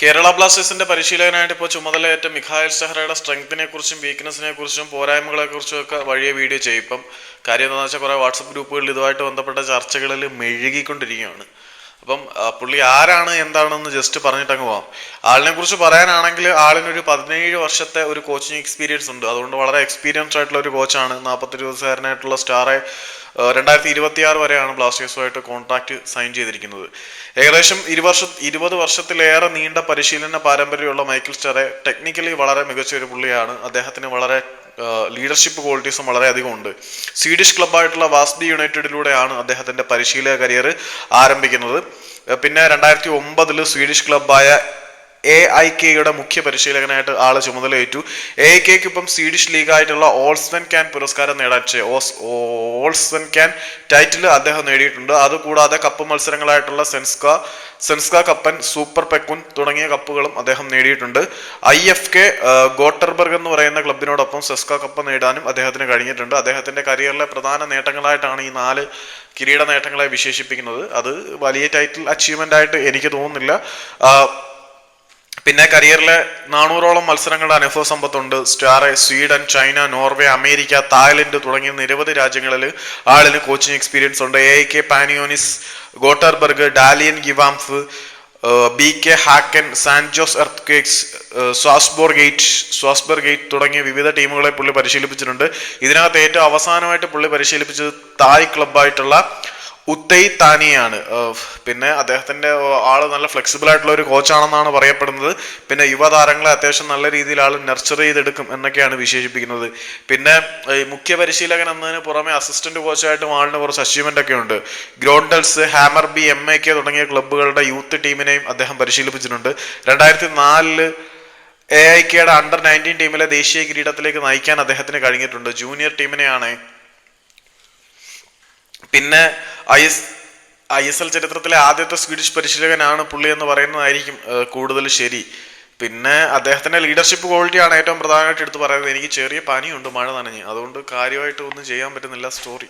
കേരള ബ്ലാസ്റ്റേഴ്സിന്റെ പരിശീലകനായിട്ട് ഇപ്പോൾ ചുമതലയേറ്റ മിഖായൽ സെഹ്റയുടെ സ്ട്രെങ്തിനെ കുറിച്ചും വീക്ക്നെസ്സിനെ കുറിച്ചും പോരായ്മകളെ കുറിച്ചും ഒക്കെ വഴിയെ വീഡിയോ ചെയ്യും. ഇപ്പം കാര്യം എന്താണെന്ന് വെച്ചാൽ കുറേ വാട്സപ്പ് ഗ്രൂപ്പുകളിൽ ഇതുമായിട്ട് ബന്ധപ്പെട്ട ചർച്ചകളിൽ മെഴുകിക്കൊണ്ടിരിക്കുകയാണ്. അപ്പം പുള്ളി ആരാണ് എന്താണെന്ന് ജസ്റ്റ് പറഞ്ഞിട്ടങ്ങ് പോവാം. ആളിനെ കുറിച്ച് പറയാനാണെങ്കിൽ ആളിനൊരു പതിനേഴ് വർഷത്തെ ഒരു കോച്ചിങ് എക്സ്പീരിയൻസ് ഉണ്ട്. അതുകൊണ്ട് വളരെ എക്സ്പീരിയൻസ് ആയിട്ടുള്ള ഒരു കോച്ചാണ് നാൽപ്പത്തി ദിവസക്കാരനായിട്ടുള്ള സ്റ്റാറെ രണ്ടായിരത്തി ഇരുപത്തി ആറ് വരെയാണ് ബ്ലാസ്റ്റേഴ്സുമായിട്ട് കോൺട്രാക്ട് സൈൻ ചെയ്തിരിക്കുന്നത്. ഏകദേശം ഇരുവർഷ ഇരുപത് വർഷത്തിലേറെ നീണ്ട പരിശീലന പാരമ്പര്യമുള്ള മൈക്കിൾ സ്റ്റാറെ ടെക്നിക്കലി വളരെ മികച്ച ഒരു പുള്ളിയാണ്. അദ്ദേഹത്തിന് വളരെ ലീഡർഷിപ്പ് ക്വാളിറ്റീസും വളരെയധികം ഉണ്ട്. സ്വീഡിഷ് ക്ലബ്ബായിട്ടുള്ള വാസ്ബി യുണൈറ്റഡിലൂടെയാണ് അദ്ദേഹത്തിന്റെ പരിശീലക കരിയർ ആരംഭിക്കുന്നത്. പിന്നെ രണ്ടായിരത്തി ഒമ്പതിൽ സ്വീഡിഷ് ക്ലബ്ബായ എ ഐ കെയുടെ മുഖ്യ പരിശീലകനായിട്ട് ആളെ ചുമതലയേറ്റു. എ ഐ കെക്ക് ഇപ്പം സ്വീഡിഷ് ലീഗായിട്ടുള്ള ഓൾസ്വൻ ക്യാൻ പുരസ്കാരം നേടാൻ ഓൾസ്വൻ ക്യാൻ ടൈറ്റിൽ അദ്ദേഹം നേടിയിട്ടുണ്ട്. അതുകൂടാതെ കപ്പ് മത്സരങ്ങളായിട്ടുള്ള സെൻസ്ക സെൻസ്ക കപ്പൻ സൂപ്പർ പെക്കുൻ തുടങ്ങിയ കപ്പുകളും അദ്ദേഹം നേടിയിട്ടുണ്ട്. ഐ എഫ് കെ ഗോട്ടർബർഗ് എന്ന് പറയുന്ന ക്ലബിനോടൊപ്പം സെസ്ക കപ്പ് നേടാനും അദ്ദേഹത്തിന് കഴിഞ്ഞിട്ടുണ്ട്. അദ്ദേഹത്തിന്റെ കരിയറിലെ പ്രധാന നേട്ടങ്ങളായിട്ടാണ് ഈ നാല് കിരീട നേട്ടങ്ങളെ വിശേഷിപ്പിക്കുന്നത്. അത് വലിയ ടൈറ്റിൽ അച്ചീവ്മെന്റ് ആയിട്ട് എനിക്ക് തോന്നുന്നില്ല. പിന്നെ കരിയറിലെ നാനൂറോളം മത്സരങ്ങളുടെ അനുഭവ സമ്പത്തുണ്ട്. Stahre Sweden China Norway America Thailand തുടങ്ങിയ നിരവധി രാജ്യങ്ങളിൽ ആളിന് കോച്ചിങ് എക്സ്പീരിയൻസ് ഉണ്ട്. A K Panionios Gothenburg Dalian ഗിവാംഫ് B K Hacken San Jose earthquakes സ്വാസ്ബോർ ഗേറ്റ് സ്വാസ്ബർ ഗേറ്റ് തുടങ്ങിയ വിവിധ ടീമുകളെ പുള്ളി പരിശീലിപ്പിച്ചിട്ടുണ്ട്. ഇതിനകത്ത് ഏറ്റവും അവസാനമായിട്ട് പുള്ളി പരിശീലിപ്പിച്ചത് തായ് ക്ലബ്ബായിട്ടുള്ള ഉത്തൈ താനിയാണ്. പിന്നെ അദ്ദേഹത്തിന്റെ ആൾ നല്ല ഫ്ലെക്സിബിൾ ആയിട്ടുള്ള ഒരു കോച്ചാണെന്നാണ് പറയപ്പെടുന്നത്. പിന്നെ യുവതാരങ്ങളെ അത്യാവശ്യം നല്ല രീതിയിൽ ആൾ നർച്ചർ ചെയ്തെടുക്കും എന്നൊക്കെയാണ് വിശേഷിപ്പിക്കുന്നത്. പിന്നെ മുഖ്യ പരിശീലകൻ എന്നതിന് പുറമെ അസിസ്റ്റന്റ് കോച്ചായിട്ടും ആളിന് കുറച്ച് അച്ചീവ്മെന്റ് ഒക്കെ ഉണ്ട്. Grondals Hammarby M A K തുടങ്ങിയ ക്ലബ്ബുകളുടെ യൂത്ത് ടീമിനെയും അദ്ദേഹം പരിശീലിപ്പിച്ചിട്ടുണ്ട്. രണ്ടായിരത്തി നാലിൽ എ ഐ കെയുടെ അണ്ടർ നയന്റീൻ ടീമിലെ ദേശീയ കിരീടത്തിലേക്ക് നയിക്കാൻ അദ്ദേഹത്തിന് കഴിഞ്ഞിട്ടുണ്ട്. ജൂനിയർ ടീമിനെയാണ് പിന്നെ I S I S L ചരിത്രത്തിലെ ആദ്യത്തെ സ്വീഡിഷ് പരിശീലകനാണ് പുള്ളി എന്ന് പറയുന്നതായിരിക്കും കൂടുതൽ ശരി. പിന്നെ അദ്ദേഹത്തിന്റെ ലീഡർഷിപ്പ് ക്വാളിറ്റിയാണ് ഏറ്റവും പ്രധാനമായിട്ട് എടുത്തു പറയുന്നത്. എനിക്ക് ചെറിയ പനിയുണ്ട് മഴ നനഞ്ഞ്. അതുകൊണ്ട് കാര്യമായിട്ട് ഒന്നും ചെയ്യാൻ പറ്റുന്നില്ല സ്റ്റോറി